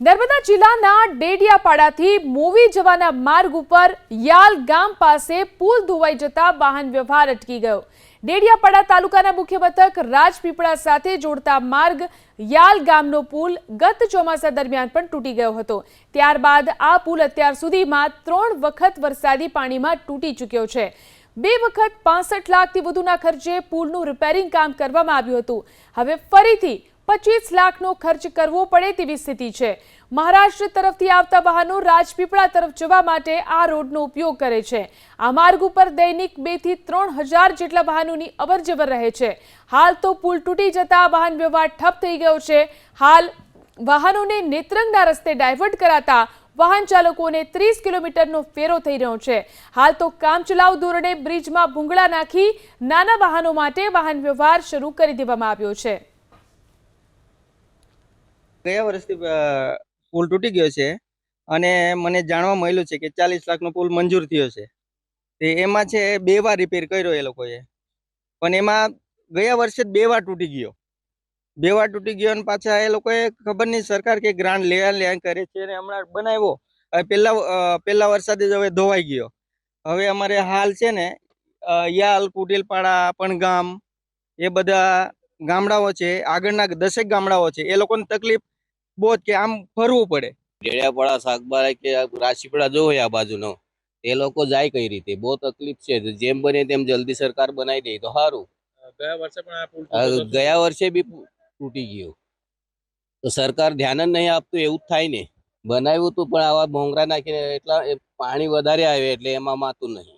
નર્મદા જિલ્લાના ડેડિયાપાડાથી મોવી જવાના માર્ગ ઉપર યાલ ગામ પાસે પુલ ધોવાઈ જતા વાહન વ્યવહાર અટકી ગયો. ડેડિયાપાડા તાલુકાના મુખ્ય મથક રાજપીપળા સાથે જોડતા માર્ગ યાલ ગામનો પુલ ગત ચોમાસા દરમિયાન પણ તૂટી ગયો હતો. ત્યારબાદ આ પુલ અત્યાર સુધીમાં ત્રણ વખત વરસાદી પાણીમાં તૂટી ચૂક્યો છે. બે વખત પાસઠ લાખથી વધુના ખર્ચે પુલનું રિપેરિંગ કામ કરવામાં આવ્યું હતું. હવે ફરીથી પચીસ લાખનો ખર્ચ કરવો પડે તેવી સ્થિતિ છે. મહારાષ્ટ્ર તરફથી આવતા વાહનો રાજપીપળા તરફ જવા માટે આ રોડનો ઉપયોગ કરે છે. આ માર્ગ ઉપર દૈનિક બેથી ત્રણ હજાર જેટલા વાહનોની અવરજવર રહે છે. હાલ તો પુલ તૂટી જતા વાહન વ્યવહાર ઠપ થઈ ગયો છે. હાલ વાહનોને નેત્રંગના રસ્તે ડાયવર્ટ કરાતા વાહન ચાલકોને ત્રીસ કિલોમીટરનો ફેરો થઈ રહ્યો છે. હાલ તો કામચલાઉ ધોરણે બ્રિજમાં ભૂંગળા નાખી નાના વાહનો માટે વાહન વ્યવહાર શરૂ કરી દેવામાં આવ્યો છે. ગયા વર્ષથી પુલ તૂટી ગયો છે અને મને જાણવા મળ્યું છે કે ચાલીસ લાખનો પુલ મંજૂર થયો છે. તે એમાં છે બે વાર રિપેર કર્યો એ લોકોએ. પણ એમાં ગયા વર્ષે બે વાર તૂટી ગયો. બે વાર તૂટી ગયો અને પાછા એ લોકોએ ખબર નહીં સરકાર કે ગ્રાન્ટ લેવા લેવા કરે છે અને હમણાં બનાવ્યો. પહેલા પહેલા વરસાદે જ હવે ધોવાઈ ગયો. હવે અમારે હાલ છે ને યાલ, કુટેલપાડા, પણગામ એ બધા ગામડાઓ છે, આગળના દસેક ગામડાઓ છે. એ લોકોને તકલીફ બહુ જ કે આમ ફરવું પડે. ડેડિયાપાડા શાકબારા કે રાશીપડા જો હોય આ બાજુનો એ લોકો જાય કઈ રીતે? બહુ તકલીફ છે. જેમ બને તેમ જલ્દી સરકાર બનાવી દે તો સારું ગયા વર્ષે પણ આ પુલ આ તૂટ્યો હતો. ગયા વર્ષે બી તૂટી ગયું. તો સરકાર ધ્યાન જ નહીં આપતું એવું જ થાય ને. બનાવ્યું હતું પણ આવા ભોંગરા નાખીને એટલા પાણી વધારે આવે એટલે એમાં માતું નહીં.